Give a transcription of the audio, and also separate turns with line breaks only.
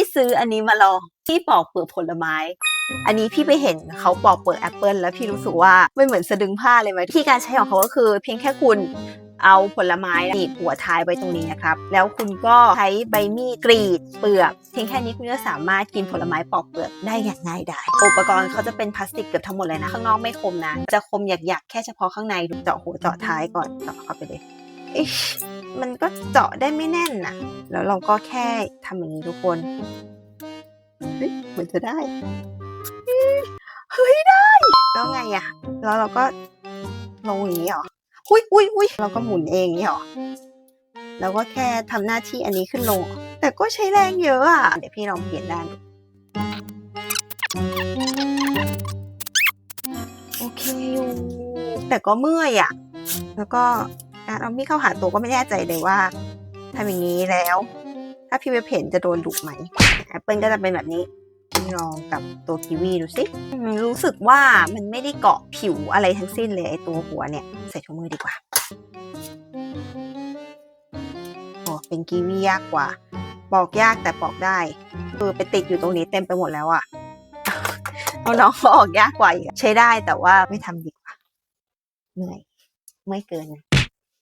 พี่ซื้ออันนี้มาลองพี่ปอกเปลือกผลไม้ อันนี้พี่ไปเห็นเขาปอกเปลือกแอปเปิลแล้วพี่รู้สึกว่าไม่เหมือนสะดึงผ้าเลยไหมที่การใช้ของเขาก็คือ เพียงแค่คุณเอาผลไม้หนีบหัวท้ายไว้ตรงนี้นะครับ แล้วคุณก็ใช้ใบมีดกรีดเปลือกเพียงแค่นี้คุณก็สามารถกินผลไม้ปอกเปลือกได้อย่างง่ายดายอุปกรณ์เขาจะเป็นพลาสติกเกือบทั้งหมดเลยนะ ข้างนอกไม่คมนะ จะคมหยักๆ แค่เฉพาะข้างในเจาะหัวเจาะท้ายก่อนเจาะเข้าไปเลย มันก็เจาะได้ไม่แน่นนะแล้วเราก็แค่ทำอย่างนี้ทุกคนเฮ้ยเหมือนจะได้ เฮ้ยได้ แล้วไงอะแล้วเราก็ลงอย่างนี้เหรออุ้ยอุ้ยอุ้ยเราก็หมุนเองอย่างนี้เหรอแล้วก็แค่ทำหน้าที่อันนี้ขึ้นลง แต่ก็ใช้แรงเยอะอะเดี๋ยวพี่ลองเปลี่ยนด้านดูโอเคอยู่แต่ก็เมื่อยอะแล้วก็ การเอามีดเข้าหาตัวก็ไม่แน่ใจเลยว่าทำอย่างนี้แล้ว ถ้าพี่เวบเห็นจะโดนดุไหมแอปเปิลก็จะเป็นแบบนี้ลองกับตัวกีวีดูสิรู้สึกว่ามันไม่ได้เกาะผิวอะไรทั้งสิ้นเลยไอตัวหัวเนี่ย ใส่ถุงมือดีกว่าโอ้เป็นกีวียากกว่า ปอกยากแต่ปอกได้เออไปติดอยู่ตรงนี้เต็มไปหมดแล้วอะเอาน้องออกยากกว่าอีกใช้ได้แต่ว่าไม่ทำดีกว่าเหนื่อยไม่เกินนะ